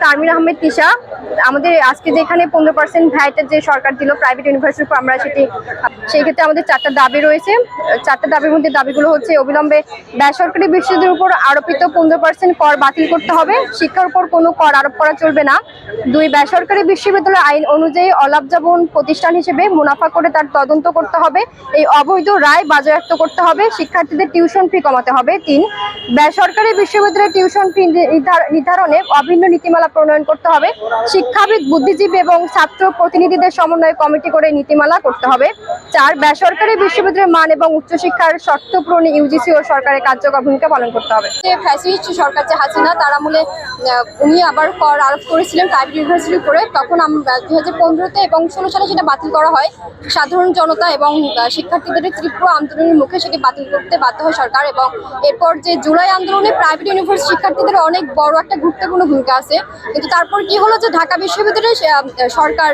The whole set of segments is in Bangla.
তারমিন আহমেদ তিশা। আমাদের আজকে যেখানে পনেরো পার্সেন্ট ভ্যাটের যে সরকার দিল প্রাইভেট ইউনিভার্সিটির উপর আমরা সেটি, সেই ক্ষেত্রে আমাদের চারটা দাবি রয়েছে। চারটা দাবির মধ্যে দাবিগুলো হচ্ছে অবিলম্বে বেসরকারি বিশ্ববিদ্যালয়ের উপর আরোপিত পনেরো পার্সেন্ট কর বাতিল করতে হবে। শিক্ষার উপর কোনো কর আরোপ করা চলবে না। দুই, বেসরকারি বিশ্ববিদ্যালয় আইন অনুযায়ী অলাভজীবন প্রতিষ্ঠান হিসেবে মুনাফা করে তার তদন্ত করতে হবে। এই অবৈধ রায় বাজেয়াপ্ত করতে হবে। শিক্ষার্থীদের টিউশন ফি কমাতে হবে। তিন, বেসরকারি বিশ্ববিদ্যালয়ের টিউশন ফি নির্ধার- নির্ধারণে অভিন্ন নীতিমালা প্রণয়ন করতে হবে। শিক্ষাবিদ, বুদ্ধিজীবী এবং ছাত্র প্রতিনিধিদের সমন্বয়ে কমিটি করে নীতিমালা করতে হবে। চার, বেসরকারি বিশ্ববিদ্যালয়ের মান এবং উচ্চশিক্ষার শর্ত পূরণে ইউজিসি ও সরকারের কার্যকর ভূমিকা পালন করতে হবে। যে ফ্যাসিস্ট সরকার যে হাসিনা, তার আমলে উনি আবার কর আরোপ করেছিলেন প্রাইভেট ইউনিভার্সিটির উপরে তখন আমরা দুই হাজার পনেরোতে এবং ষোলো সালে সেটা বাতিল করা হয়। সাধারণ জনতা এবং শিক্ষার্থীদের তীব্র আন্দোলনের মুখে সেটি বাতিল করতে বাধ্য হয় সরকার এবং এরপর যে জুলাই আন্দোলনে প্রাইভেট ইউনিভার্সিটি শিক্ষার্থীদের অনেক বড় একটা গুরুত্বপূর্ণ ভূমিকা আছে। কিন্তু তারপর কি হলো যে ঢাকা বিশ্ববিদ্যালয়ে সরকার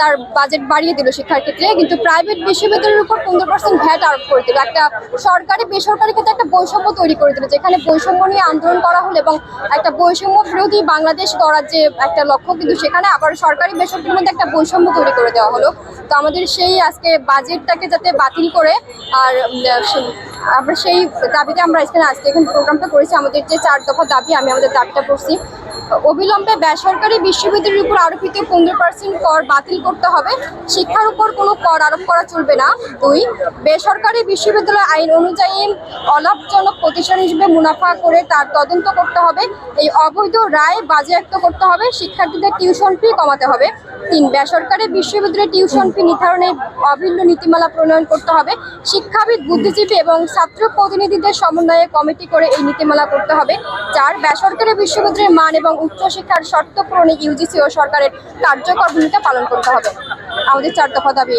তার বাজেট বাড়িয়ে দিল শিক্ষার ক্ষেত্রে কিন্তু প্রাইভেট বিশ্ববিদ্যালয়ের উপর পনেরো পার্সেন্ট ভ্যাট আরোপ করে দিল। একটা সরকারি, বেসরকারি ক্ষেত্রে একটা বৈষম্য তৈরি করে দিল, যেখানে বৈষম্য নিয়ে আন্দোলন করা হলো এবং একটা বৈষম্য বিরোধী বাংলাদেশ গড়ার যে একটা লক্ষ্য, কিন্তু সেখানে আবার সরকারি, বেসরকারির মধ্যে একটা বৈষম্য তৈরি করে দেওয়া হলো। তো আমাদের সেই আজকে বাজেটটাকে যাতে বাতিল করে, আর আমরা সেই দাবিতে আমরা এখানে আজকে এখানে প্রোগ্রামটা করেছি। আমাদের যে চার দফা দাবি, আমি আমাদের দাবিটা করছি। অবিলম্বে বেসরকারি বিশ্ববিদ্যালয়ের উপর আরোপিত পনেরো পার্সেন্ট কর বাতিল করতে হবে। শিক্ষার উপর কোনো কর আরোপ করা চলবে না। দুই, বেসরকারি বিশ্ববিদ্যালয় আইন অনুযায়ী অলাভজনক প্রতিষ্ঠান হিসেবে মুনাফা করে তার তদন্ত করতে হবে। এই অবৈধ রায় বাজেয়াপ্ত করতে হবে। শিক্ষার্থীদের টিউশন ফি কমাতে হবে। তিন, বেসরকারি বিশ্ববিদ্যালয়ে টিউশন ফি নির্ধারণে অভিন্ন নীতিমালা প্রণয়ন করতে হবে। শিক্ষাবিদ, বুদ্ধিজীবী এবং ছাত্র প্রতিনিধিদের সমন্বয়ে কমিটি করে এই নীতিমালা করতে হবে চার বেসরকারি বিশ্ববিদ্যালয়ের মান এবং উচ্চশিক্ষার শর্ত পূরণে ইউজিসি ও সরকারের কার্যকর ভূমিকা পালন করতে হবে আমাদের চার দফা দাবি।